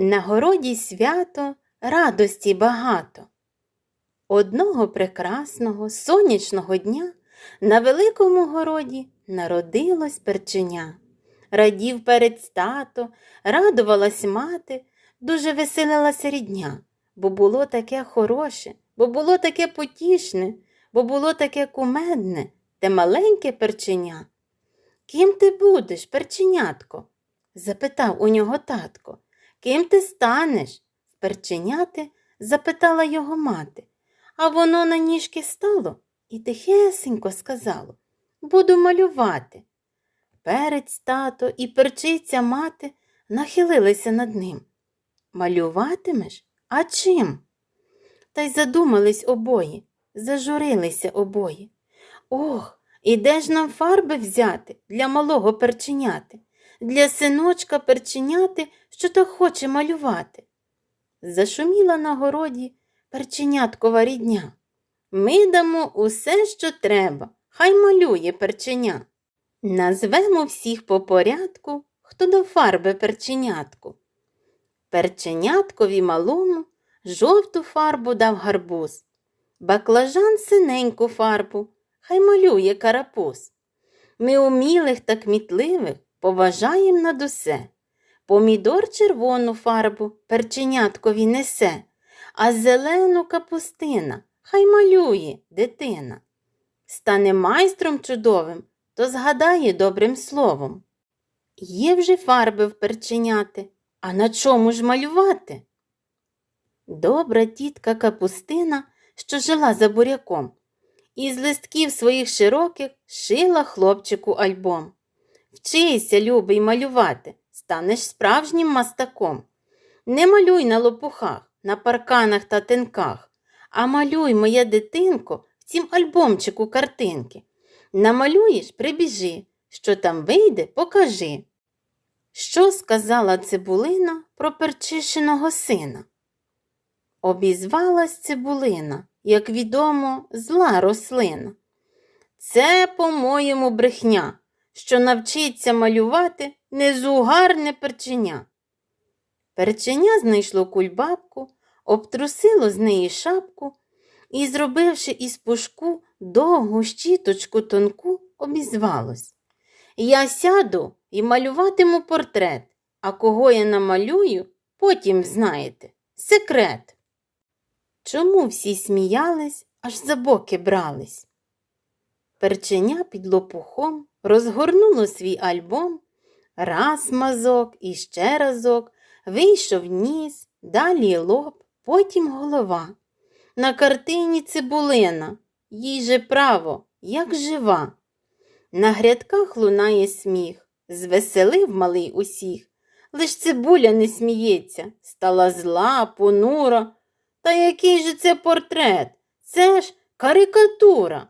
На городі свято радості багато. Одного прекрасного сонячного дня на великому городі народилось перченя. Радів перець тато, радувалась мати, дуже веселилася рідня, бо було таке хороше, бо було таке потішне, бо було таке кумедне, те маленьке перченя. Ким ти будеш, перченятко? запитав у нього татко. Ким ти станеш? Перченяти запитала його мати, а воно на ніжки стало і тихесенько сказало Буду малювати. Перець тато і перчиця мати нахилилися над ним. Малюватимеш? А чим? Та й задумались обоє, зажурилися обоє. Ох, і де ж нам фарби взяти для малого перченяти, для синочка перченяти, що так хоче малювати. Зашуміла на городі перченяткова рідня. Ми дамо усе, що треба, хай малює перченя. Назвемо всіх по порядку, хто до фарби перченятку. Перченяткові малому жовту фарбу дав гарбуз, баклажан синеньку фарбу, хай малює карапуз. Ми умілих та кмітливих поважаєм над усе. Помідор червону фарбу перченяткові несе, а зелену капустина хай малює дитина. Стане майстром чудовим, то згадає добрим словом. Є вже фарби в перченяти, а на чому ж малювати? Добра тітка капустина, що жила за буряком, із листків своїх широких шила хлопчику альбом. Вчися, любий, малювати, станеш справжнім мастаком. Не малюй на лопухах, на парканах та тинках, а малюй, моя дитинко, в цім альбомчику картинки. Намалюєш, прибіжи, що там вийде, покажи. Що сказала цибулина про перчишиного сина? Обізвалась цибулина, як відомо, зла рослина. Це, по-моєму, брехня, що навчиться малювати незугарне перченя. Перченя знайшло кульбабку, обтрусило з неї шапку і, зробивши із пушку довгу щіточку тонку, обізвалось. Я сяду і малюватиму портрет, а кого я намалюю, потім знаєте. Секрет. Чому всі сміялись, аж за боки брались? Перченя під лопухом розгорнуло свій альбом, раз мазок і ще разок, вийшов ніс, далі лоб, потім голова. На картині цибулина, їй же право, як жива. На грядках лунає сміх, звеселив малий усіх. Лиш цибуля не сміється, стала зла, понура. Та який же це портрет? Це ж карикатура.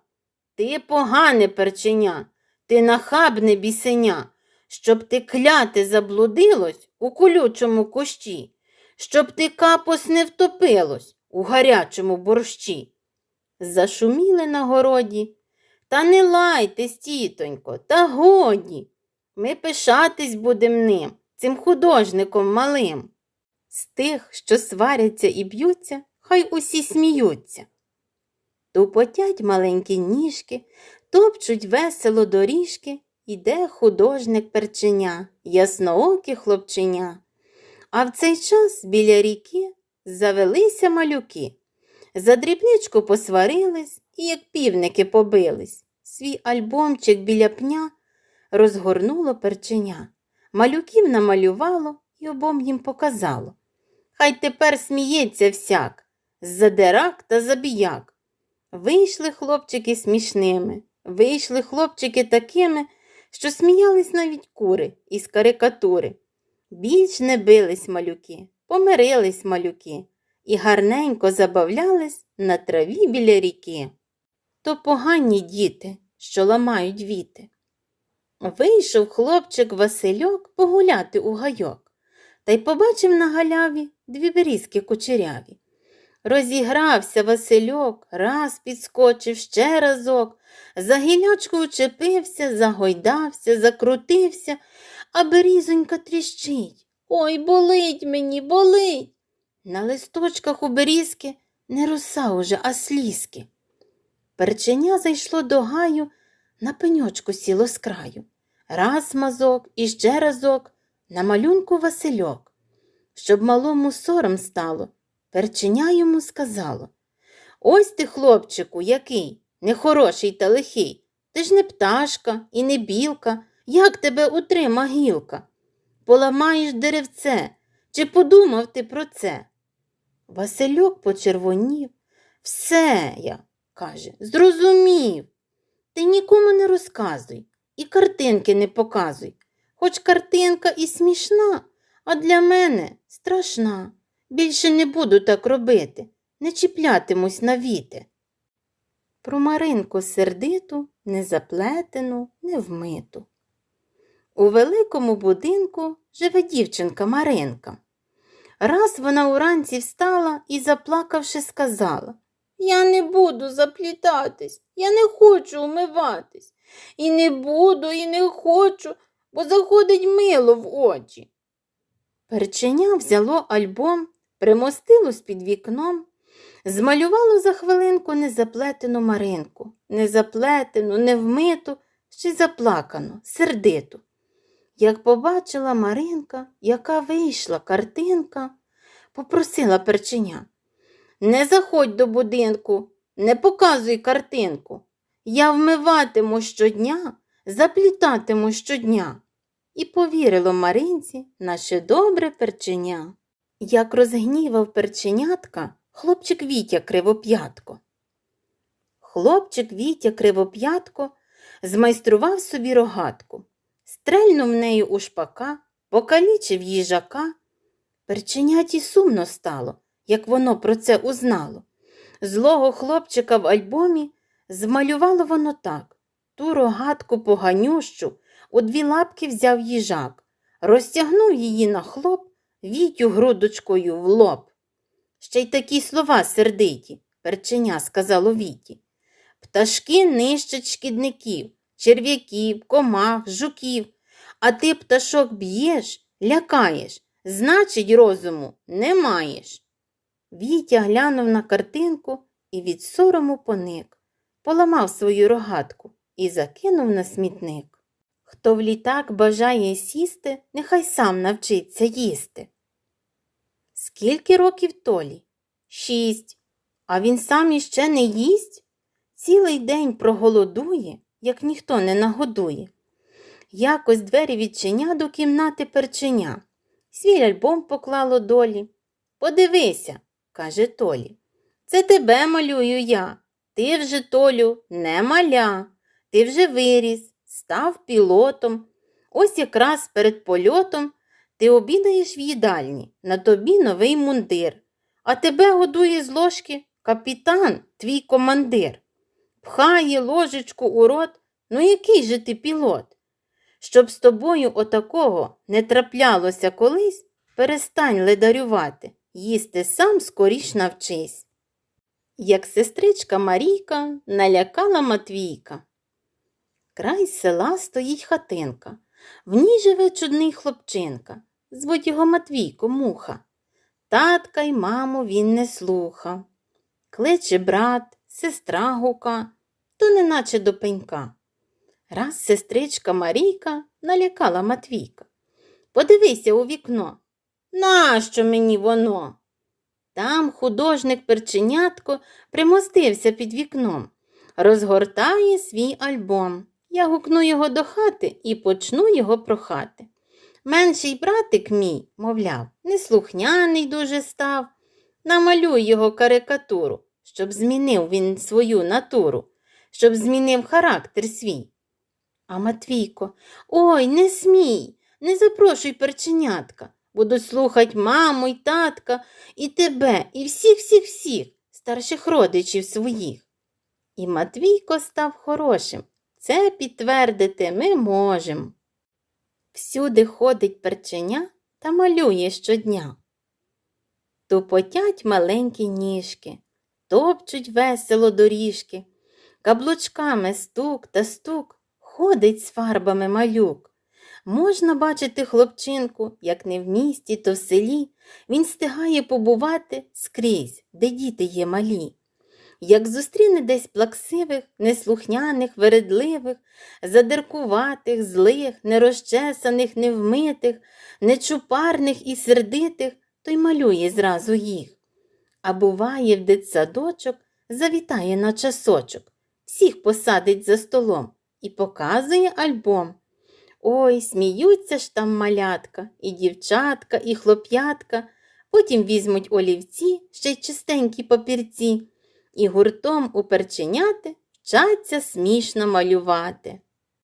Ти погане перченя, ти нахабне бісеня, щоб ти кляти заблудилось у колючому кущі, щоб ти капос не втопилось у гарячому борщі. Зашуміли на городі. Та не лайтесь, тітонько, та годі. Ми пишатись будем ним, цим художником малим. З тих, що сваряться і б'ються, хай усі сміються. Тупотять маленькі ніжки, топчуть весело доріжки, іде художник перченя, ясноокі хлопченя. А в цей час біля ріки завелися малюки. За дрібничку посварились і, як півники, побились. Свій альбомчик біля пня розгорнуло перченя. Малюків намалювало і обом їм показало. Хай тепер сміється всяк, задирак та забіяк. Вийшли хлопчики смішними, вийшли хлопчики такими, що сміялись навіть кури із карикатури. Більш не бились малюки, помирились малюки і гарненько забавлялись на траві біля ріки. То погані діти, що ламають віти. Вийшов хлопчик Васильок погуляти у гайок та й побачив на галяві дві берізки кучеряві. Розігрався Васильок, раз підскочив ще разок, за гілячку учепився, загойдався, закрутився, а берізонька тріщить. Ой, болить мені, болить. На листочках у берізки не роса уже, а слізки. Перченя зайшло до гаю, на пеньочку сіло з краю. Раз мазок і ще разок на малюнку Васильок. Щоб малому сором стало, перченя йому сказало. Ось ти, хлопчику, який, нехороший та лихий. Ти ж не пташка і не білка, як тебе утрима гілка? Поламаєш деревце, чи подумав ти про це? Васильок почервонів. Все я, каже, зрозумів. Ти нікому не розказуй і картинки не показуй. Хоч картинка і смішна, а для мене страшна. Більше не буду так робити, не чіплятимусь на віти. Про Маринку сердиту, незаплетену, невмиту. У великому будинку живе дівчинка Маринка. Раз вона уранці встала і, заплакавши, сказала Я не буду заплітатись, я не хочу умиватись. І не буду, і не хочу, бо заходить мило в очі. Перченя взяло альбом, примостилось під вікном, змалювало за хвилинку незаплетену Маринку, незаплетену, невмиту, ще й заплакану, сердиту. Як побачила Маринка, яка вийшла картинка, попросила перченя. Не заходь до будинку, не показуй картинку. Я вмиватиму щодня, заплітатиму щодня. І повірило Маринці наше добре перченя. Як розгнівав перченятка хлопчик Вітя кривоп'ятко. Хлопчик Вітя кривоп'ятко змайстрував собі рогатку, стрельнув нею у шпака, покалічив їжака. Перченяті сумно стало, як воно про це узнало. Злого хлопчика в альбомі змалювало воно так. Ту рогатку поганющу у дві лапки взяв їжак, розтягнув її на хлоп, вітю грудочкою в лоб. Ще й такі слова сердиті, перченя сказало Віті. Пташки нищать шкідників, черв'яків, комах, жуків, а ти пташок б'єш, лякаєш, значить, розуму не маєш. Вітя глянув на картинку і від сорому поник, поламав свою рогатку і закинув на смітник. Хто в літак бажає сісти, нехай сам навчиться їсти. Скільки років Толі? Шість. А він сам іще не їсть? Цілий день проголодує, як ніхто не нагодує. Якось двері відчиня до кімнати перченя. Свій альбом поклало долі. Подивися, каже Толі. Це тебе малюю я. Ти вже, Толю, не маля. Ти вже виріс, став пілотом. Ось якраз перед польотом ти обідаєш в їдальні, на тобі новий мундир, а тебе годує з ложки капітан, твій командир. Пхає ложечку у рот, ну який же ти пілот? Щоб з тобою отакого не траплялося колись, перестань ледарювати, їсти сам скоріш навчись. Як сестричка Марійка налякала Матвійка. Край села стоїть хатинка. В ній живе чудний хлопчинка. Звуть його Матвійко муха. Татка й маму він не слуха. Кличе брат, сестра гука, то неначе до пенька. Раз сестричка Марійка налякала Матвійка. Подивися у вікно. Нащо мені воно? Там художник перченятко примостився під вікном, розгортає свій альбом. Я гукну його до хати і почну його прохати. Менший братик мій, мовляв, неслухняний дуже став. Намалюй його карикатуру, щоб змінив він свою натуру, щоб змінив характер свій. А Матвійко, ой, не смій, не запрошуй перченятка. Буду слухать маму й татка, і тебе, і всіх-всіх-всіх, старших родичів своїх. І Матвійко став хорошим. Це підтвердити ми можемо. Всюди ходить перченя та малює щодня. Тупотять маленькі ніжки, топчуть весело доріжки, каблучками стук та стук ходить з фарбами малюк. Можна бачити хлопчинку, як не в місті, то в селі. Він стигає побувати скрізь, де діти є малі. Як зустріне десь плаксивих, неслухняних, вередливих, задиркуватих, злих, нерозчесаних, невмитих, нечупарних і сердитих, то й малює зразу їх. А буває, в дитсадочок завітає на часочок, всіх посадить за столом і показує альбом. Ой, сміються ж там малятка, і дівчатка, і хлоп'ятка, потім візьмуть олівці, ще й чистенькі папірці, і гуртом у перченяти вчаться смішно малювати.